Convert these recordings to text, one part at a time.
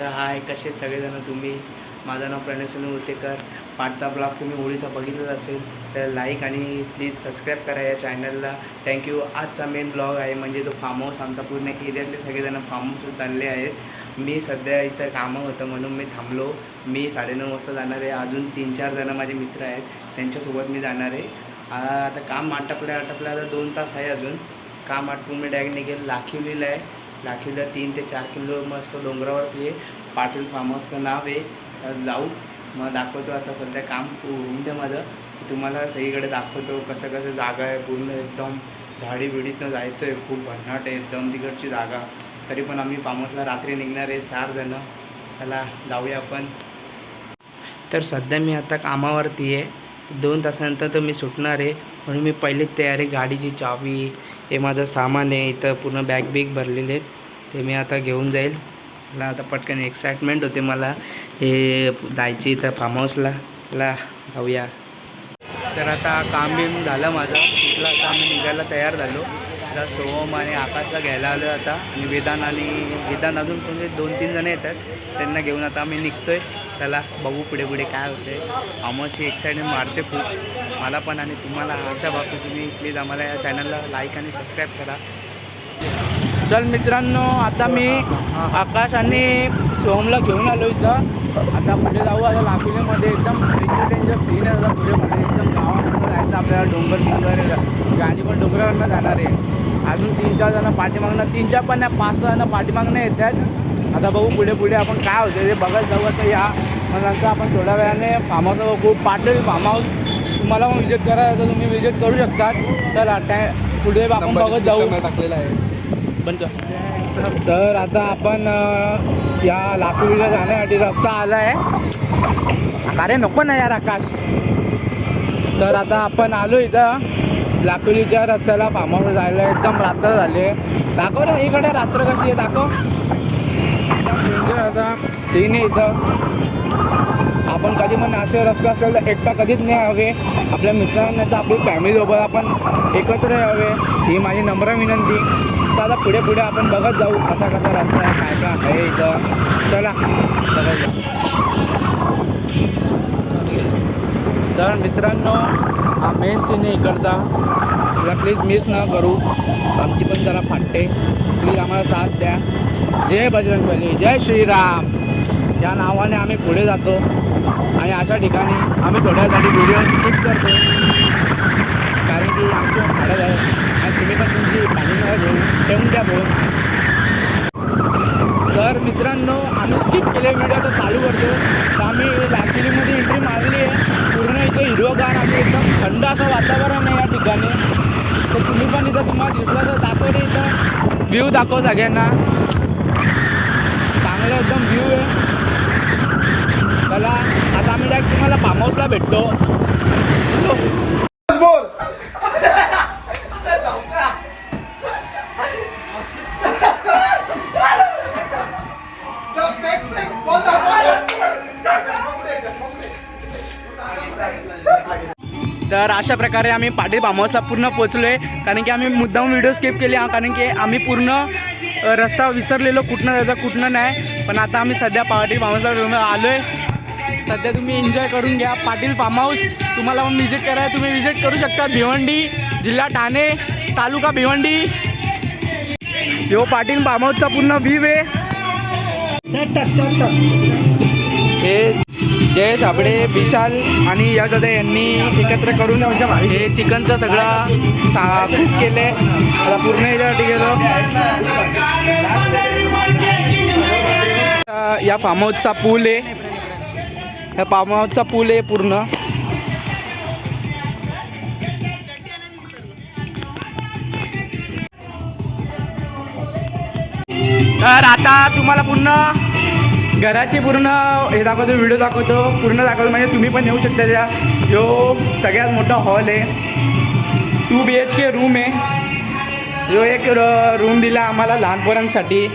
तर हाय कसे आहेत सगळेजण? तुम्ही? माझं नाव प्रणय सुनील उतेकर पाठचा ब्लॉग तुम्ही होळीचा बघितलाच असेल तर लाईक आणि प्लीज सबस्क्राईब करा या चॅनलला थँक्यू आजचा मेन ब्लॉग आहे म्हणजे तो फार्म हाऊस आमचा पूर्ण एरियातले सगळेजण फार्म हाऊसच चालले आहेत. मी सध्या इथं कामं होतं म्हणून मी थांबलो. मी साडेनऊ वाजता जाणार आहे. अजून तीन चार जणं माझे मित्र आहेत. त्यांच्यासोबत मी जाणार आहे. आता काम आटपलं आटपलं आता दोन तास आहे अजून. काम आटपून मी डायरेक्ट निघेल. लाखिवलीला आहे. लाखिवलीला तीन ते चार किलो मस्त डोंगरावरती आहे पाटील फार्म हाऊसचं नाव आहे. जाऊ. मग दाखवतो आता सध्या काम होऊन दे माझं. तुम्हाला सगळीकडे दाखवतो कसं कसं जागा आहे. पूर्ण एकदम झाडी बिडीतनं जायचं आहे. खूप भन्नाट आहे. एकदम तिकडची जागा. तरी पण आम्ही फार्म हाऊसला रात्री निघणार आहे चार जणं. चला जाऊया आपण. तर सध्या मी आता कामावरती आहे. दोन तासानंतर तर मी सुटणार आहे. म्हणून मी पहिलीच तयारी गाडीची चावी हे माझं सामान आहे इथं पूर्ण बॅग बिग भरलेले आहेत. ते मी आता घेऊन जाईल. मला आता पटकन एक्साइटमेंट होते मला. हे जायची इथं फार्म हाऊसला चला जाऊया. तर आता काम बिम झालं माझं. तिथला आता आम्ही निघायला तयार झालो. आता सोहम आणि आकाशला घ्यायला आलो आता. आणि वेदान आणि वेदान अजून कोणते दोन तीन जण येतात. त्यांना घेऊन आता आम्ही आहे चला बघू पुढे पुढे काय होते आम्हाची एक्साइटमेंट मारते खूप. मला पण आणि तुम्हाला आशा बाबतीत तुम्ही प्लीज आम्हाला या चॅनलला लाईक आणि सबस्क्राईब करा. चल मित्रांनो आता मी आकाश आणि सोहमला घेऊन आलो इथं. आता पुढे जाऊ आता लाखिलेमध्ये एकदम डेंजर डेंजर सीन आहे. आता पुढे पुढे एकदम गावामध्ये जायचं आपल्याला डोंगर बिंगर गाडी पण डोंगरावरनं जाणार आहे. अजून तीन चार जण पाठीमागणं तीन चार पण नाही पाच सहा जण पाठीमागणं येतात. आता बघू पुढे पुढे आपण काय होतं ते बघत जाऊ आता या. मग नंतर आपण थोड्या वेळाने फार्म हाऊस बघू पाटील फार्म हाऊस तुम्हाला पण विजिट करायचं तर तुम्ही विजिट करू शकतात. तर आता पुढे आपण बघत जाऊ. टाकलेला आहे. बंद. कर. तर आता आपण या लाकूडीला जाण्यासाठी रस्ता आला आहे. अरे नको ना यार आकाश. तर आता आपण आलो इथं. लाकुलीच्या रस्त्याला फार्मावर जायला एकदम रात्र झाली आहे. दाखव रे इकडे रात्र कशी आहे दाखव. आता सीन आहे इथं. आपण कधी पण असे रस्ते असेल तर एकटा कधीच नाही हवे. आपल्या मित्रांना तर आपली फॅमिलीसोबत आपण एकत्र यावे. ही माझी नम्र विनंती. तर आता पुढे पुढे आपण बघत जाऊ कसा कसा रस्ता आहे काय काय आहे इथं. चला. बघत जाऊ. तर मित्रांनो हा मेन सीन आहे इकडचा. तुला प्लीज मिस न करू. आमची पण जरा फाटते. प्लीज आम्हाला साथ द्या. जय बजरंगबली जय श्रीराम. या नावाने आम्ही पुढे जातो आणि अशा ठिकाणी आम्ही थोड्यासाठी व्हिडिओ स्किप करतो. कारण की आमची झाडं आहे आणि तुम्ही पण तुमची पाणी घेऊन ठेवून द्या बोल तर मित्रांनो आम्ही स्किप केले व्हिडिओ आता चालू करतो. तर आम्ही लाकिलीमध्ये एंट्री मारली आहे. पूर्ण इथं हिरवगार आणि एकदम थंड असं वातावरण आहे या ठिकाणी. तर तुम्ही पण इथं तुम्हाला दिसलं तर दाखवते इथं. व्ह्यू दाखव सगळ्यांना. चांगला एकदम व्ह्यू आहे. चला आता आम्ही डायरेक्ट तुम्हाला फार्म हाऊसला भेटतो. तर अशा प्रकारे आम्ही पाटील फार्म हाऊसला पूर्ण पोचलो आहे कारण की आम्ही मुद्दाम व्हिडिओ स्किप केले हा, कारण की आम्ही पूर्ण रस्ता विसरलेलो कुठनं जायचं कुठनं नाही. पण आता आम्ही सध्या पाटील फार्म हाऊसला आलो आहे सध्या तुम्ही एन्जॉय करून घ्या. पाटील फार्म हाऊस तुम्हाला पण व्हिजिट करायला तुम्ही व्हिजिट करू शकता. भिवंडी जिल्हा ठाणे तालुका भिवंडी. ह्यो पाटील फार्म हाऊसचा पूर्ण व्ह्यू आहे. हे जय साबडे विशाल आणि या दादा यांनी एकत्र करून हे चिकनचं सगळं सा कुक केले. आता पूर्ण याच्यासाठी गेलो. या फार्म हाऊसचा पूल आहे. या फार्म हाऊसचा पूल आहे पूर्ण. तर आता तुम्हाला पूर्ण घराची पूर्ण हे दाखवतो व्हिडिओ दाखवतो. पूर्ण दाखवतो म्हणजे तुम्ही पण येऊ शकता त्या. जो सगळ्यात मोठा हॉल आहे. Two B H K room आहे. जो एक रूम दिला आम्हाला लहान पोरांसाठी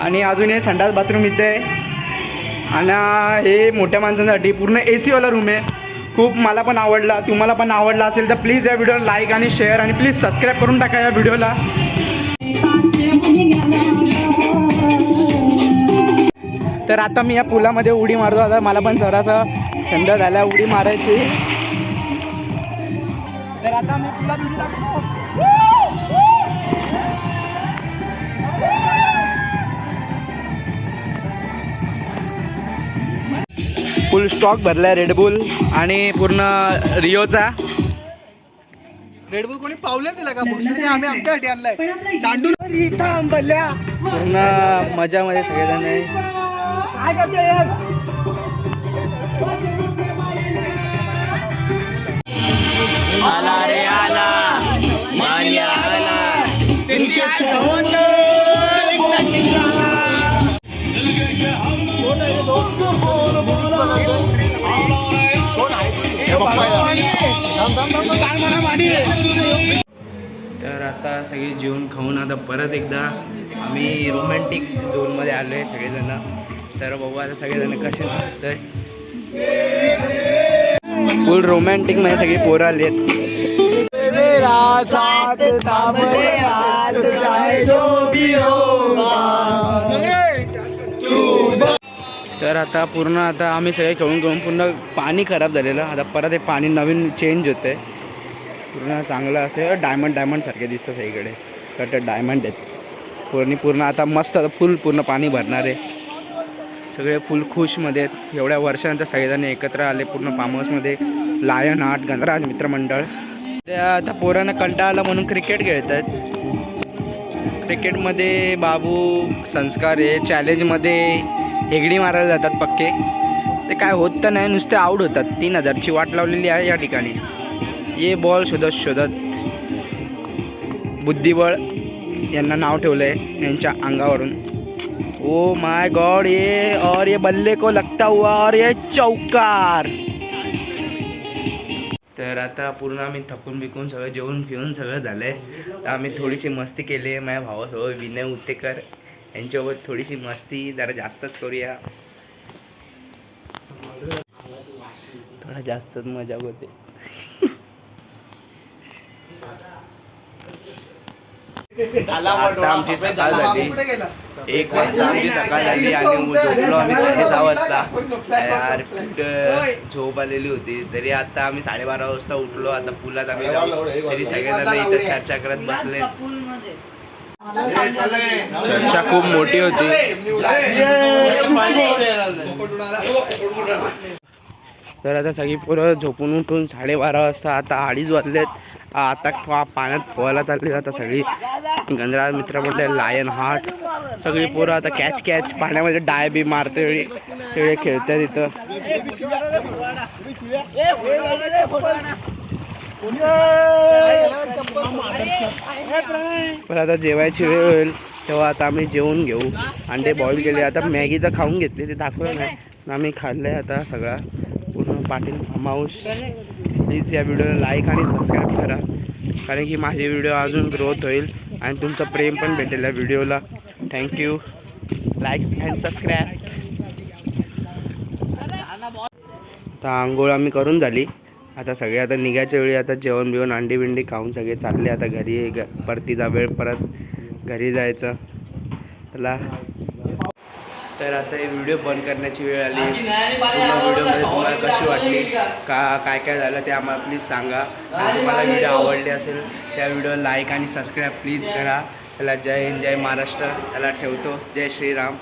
आणि अजून हे संडास बाथरूम इथे आहे. आणि हे मोठ्या माणसांसाठी पूर्ण ए सीवाला रूम आहे. खूप मला पण आवडला. तुम्हाला पण आवडला असेल तर प्लीज या व्हिडिओला लाईक आणि शेअर आणि प्लीज सबस्क्राईब करून टाका या व्हिडिओला तर आता मी या पुलामध्ये उडी मारतो. आता मला पण जरासा छंद झाला उडी मारायची. तर आता मी पुलात टाकतो. फुल स्टॉक भरलाय रेडबुल आणि पूर्ण रिओचा रेडबुल कोणी पावलं दिला का? आम्ही आमच्यासाठी आणलाय. चांडून पूर्ण मजामध्ये सगळेजण आहे. काय करते यश आला रे आला. मान्या आला. तर आता सगळे जेवण खाऊन आता परत एकदा आम्ही रोमॅन्टिक झोनमध्ये आलो आहे सगळेजण. तर बघू आता सगळेजण कसे असतंय फुल रोमॅन्टिकमध्ये सगळी पोरं आली आहेत. तर आता पूर्ण आता आम्ही सगळे खेळून खेळून पूर्ण पाणी खराब झालेलं. आता परत हे पाणी नवीन चेंज होतंय. पूर्ण चांगलं असं डायमंड डायमंड सारखे दिसतं सगळीकडे. कट डायमंड आहेत. पूर्ण पूर्ण आता मस्त आता फुल पूर्ण पाणी भरणार आहे. सगळे फुल खुशमध्ये आहेत. एवढ्या वर्षानंतर सगळेजण एकत्र आले पूर्ण फार्म हाऊसमध्ये लायन आर्ट गणराज मित्रमंडळ ते आता पोरांना कंटाळा आला म्हणून क्रिकेट खेळत आहेत. क्रिकेटमध्ये बाबू संस्कार आहे. चॅलेंजमध्ये हेगडी मारायला जातात पक्के. ते काय होत तर नाही नुसते आऊट होतात. तीन हजारची वाट लावलेली आहे या ठिकाणी. ये बॉल शोधत शोधत. बुद्धिबळ यांना नाव ठेवलं आहे यांच्या अंगावरून. ओ माय गॉड ये और ये बल्ले को लगता हुआ और ये चौकार। तर आता पूर्ण आम्ही थकून बिकून सगळं जेवून फिरून सगळं झालं आहे तर आम्ही थोडीशी मस्ती केली आहे माझ्या भावासोबत विनय उत्तेकर यांच्यासोबत थोडीशी मस्ती जरा जास्तच करूया. थोडा जास्तच मजा होते. आता आमची सकाळ झाली. कुठे गेला? एक वाजता आमची सकाळ झाली आणि झोपलो आम्ही साडे सहा वाजता. झोप आलेली होती. तरी आता आम्ही साडेबारा वाजता उठलो. आता पुलात आम्ही जाऊ. तरी सगळेजण इथं चर्चा करत बसले चर्चा खूप मोठी होती. तर आता सगळी पोरं झोपून उठून साडेबारा वाजता आता अडीच वाजलेत. आता पा- पाण्यात पोहायला चालली जातात सगळी. गंधराज मित्र म्हटले लायन हार्ट सगळी पोरं आता कॅच कॅच पाण्यामध्ये डाय बी मारते वेळी सगळे खेळतात तिथं. पण आता जेवायची वेळ होईल तेव्हा आता आम्ही जेवून घेऊ. अंडे बॉईल केले. आता मॅगी तर खाऊन घेतली ते दाखवलं नाही. आम्ही खाल्लं आहे आता सगळा. पूर्ण पाटील माऊस. प्लीज या व्हिडिओला लाईक आणि सबस्क्राईब करा. कारण की माझे व्हिडिओ अजून ग्रोथ होईल आणि तुमचं प्रेम पण भेटेल या व्हिडिओला. थँक्यू लाईक्स अँड सबस्क्राईब तर आंघोळ आम्ही करून झाली. आता सगळे आता निघायच्या वेळी आता जेवण बिवण अंडी बिंडी खाऊन सगळे चालले. आता घरी ग परतीचा वेळ परत घरी जायचं. त्याला तर आता हे व्हिडिओ बंद करण्याची वेळ आली. पूर्ण व्हिडिओमध्ये तुम्हाला कशी वाटली? का? काय काय झालं ते आम्हाला प्लीज सांगा. आणि तुम्हाला व्हिडिओ आवडले असेल त्या व्हिडिओ लाईक आणि सबस्क्राईब प्लीज करा. त्याला जय हिंद जय महाराष्ट्र. त्याला ठेवतो. जय श्रीराम.